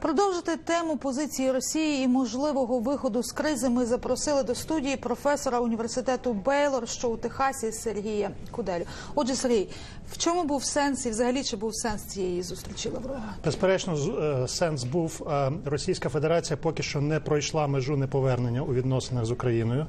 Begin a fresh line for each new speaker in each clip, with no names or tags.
Продовжити тему позиції Росії і можливого виходу з кризи ми запросили до студії професора університету Бейлор, що у Техасі Сергія Куделю. Отже, Сергій, в чому був сенс і взагалі чи був сенс цієї зустрічі Лаврова?
Безперечно, е, сенс був е, Російська Федерація поки що не пройшла межу неповернення у відносинах з Україною.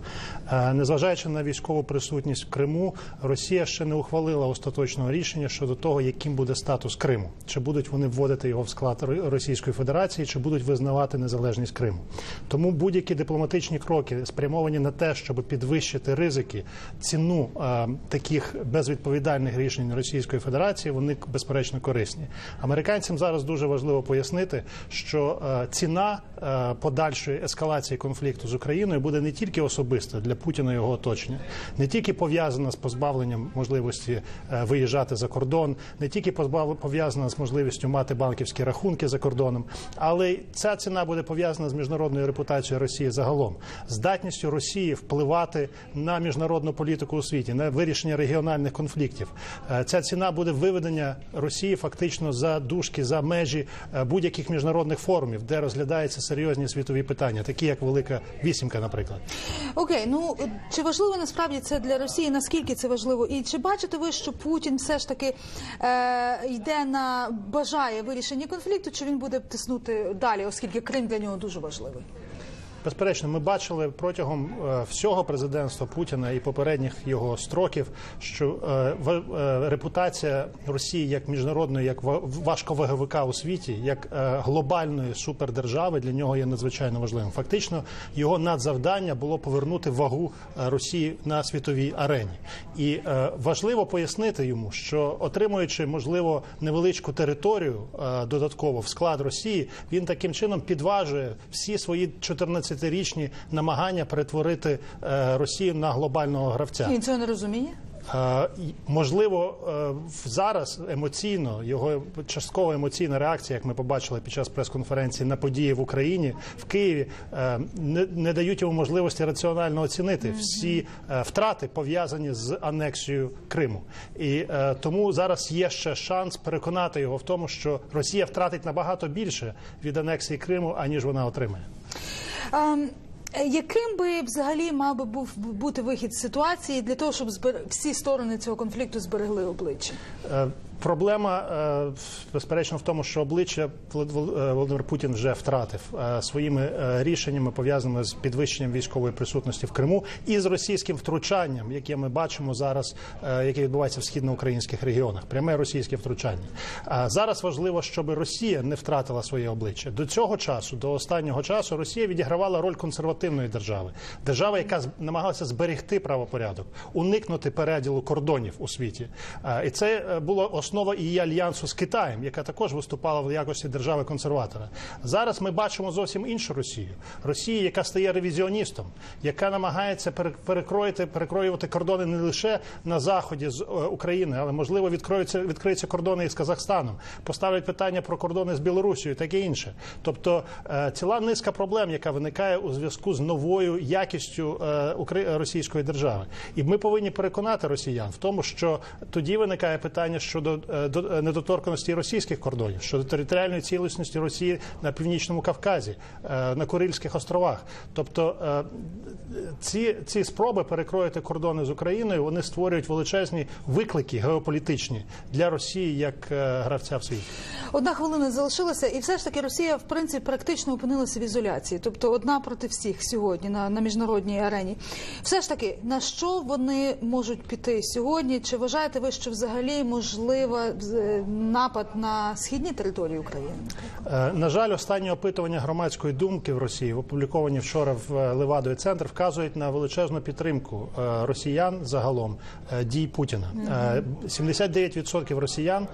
Е, Незважаючи на військову присутність в Криму, Росія ще не ухвалила остаточного рішення щодо того, яким буде статус Криму. Чи будуть вони вводити його в склад Російської Федерації, чи будуть визнавати незалежність Криму. Тому будь-які дипломатичні кроки спрямовані на те, щоб підвищити ризики, ціну е, таких безвідповідальних рішень Російської Федерації, вони безперечно корисні. Американцям зараз дуже важливо пояснити, що е, ціна е, подальшої ескалації конфлікту з Україною буде не тільки особиста для Путіна і його оточення, не тільки пов'язана з позбавленням можливості е, виїжджати за кордон, не тільки позбав- пов'язана з можливістю мати банківські рахунки за кордоном, але ця ціна буде пов'язана з міжнародною репутацією Росії загалом, здатністю Росії впливати на міжнародну політику у світі, на вирішення регіональних конфліктів. Е, Ця ціна буде виведення Росії фактично за дужки, за межі е, будь-яких міжнародних форумів, де розглядаються серйозні світові питання, такі як Велика Вісімка, наприклад.
Окей, ну чи важливо насправді це для Росії? Наскільки це важливо? І чи бачите ви, що Путін все ж таки е, йде на бажає вирішення конфлікту, чи він буде тиснути далі, оскільки Крим для нього дуже важливий?
Безперечно, ми бачили протягом е, всього президентства Путіна і попередніх його строків, що е, е, репутація Росії як міжнародної, як ва- важковаговика у світі, як глобальної супердержави для нього є надзвичайно важливим. Фактично, його надзавдання було повернути вагу Росії на світовій арені, і важливо пояснити йому, що отримуючи можливо невеличку територію додатково в склад Росії, він таким чином підважує всі свої 14-річні намагання перетворити е, Росію на глобального гравця.
Він цього не розуміє?
Е, Можливо, е, зараз емоційно його часткова емоційна реакція, як ми побачили під час прес-конференції на події в Україні в Києві, не, не дають йому можливості раціонально оцінити всі втрати пов'язані з анексією Криму. І тому зараз є ще шанс переконати його в тому, що Росія втратить набагато більше від анексії Криму, аніж вона отримає.
Ем, е, Яким би взагалі мав би був бути вихід з ситуації для того, щоб збер... всі сторони цього конфлікту зберегли обличчя?
Проблема е, безперечно в тому, що обличчя е, Володимир Путін вже втратив е, своїми рішеннями, пов'язаними з підвищенням військової присутності в Криму і з російським втручанням, яке ми бачимо зараз, яке відбувається в східноукраїнських регіонах. Пряме російське втручання. Зараз важливо, щоб Росія не втратила своє обличчя. До цього часу, до останнього часу, Росія відігравала роль консервативної держави, держави, яка намагалася зберегти правопорядок, уникнути переділу кордонів у світі. І це було основа її альянсу з Китаєм, яка також виступала в якості держави консерватора. Зараз ми бачимо зовсім іншу Росію. Росію, яка стає ревізіоністом, яка намагається пере- перекроїти, перекроювати кордони не лише на заході з е, України, але можливо відкроються відкриються кордони із Казахстаном, поставлять питання про кордони з Білорусією, таке інше. Тобто е, ціла низка проблем, яка виникає у зв'язку з новою якістю е, російської держави, і ми повинні переконати росіян в тому, що тоді виникає питання щодо до- недоторканості російських кордонів, щодо територіальної цілісності Росії на північному Кавказі, е, на Курильських островах. Тобто е, ці, ці спроби перекроїти кордони з Україною вони створюють величезні виклики геополітичні для Росії як е, гравця в світі.
Одна хвилина залишилася, і все ж таки Росія в принципі практично опинилася в ізоляції, тобто одна проти всіх сьогодні на, на міжнародній арені. Все ж таки, на що вони можуть піти сьогодні? Чи вважаєте ви, що взагалі можлива е, напад на східні території України?
Е, На жаль, останні опитування громадської думки в Росії, опубліковані вчора в е, Левадові центр, вказують на величезну підтримку е, росіян загалом дій Путіна. Е, 79% росіян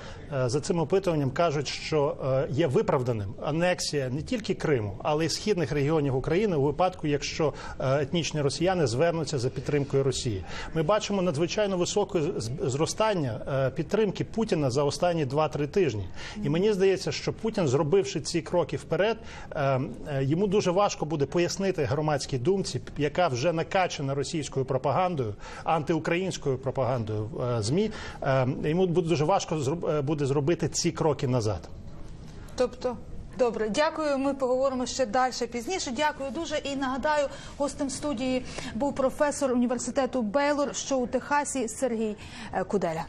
за цим опитуванням кажуть, що є виправданим анексія не тільки Криму, але й східних регіонів України у випадку, якщо етнічні росіяни звернуться за підтримкою Росії. Ми бачимо надзвичайно високе зростання підтримки Путіна за останні 2-3 тижні. І мені здається, що Путін, зробивши ці кроки вперед, е, е, йому дуже важко буде пояснити громадській думці, яка вже накачана російською пропагандою, антиукраїнською пропагандою е, змі. Йому буде дуже важко буде зробити ці кроки назад.
Тобто Добре, дякую. Ми поговоримо ще далі пізніше. Дякую дуже. І нагадаю, гостем студії був професор університету Бейлор, що у Техасі Сергій Куделя.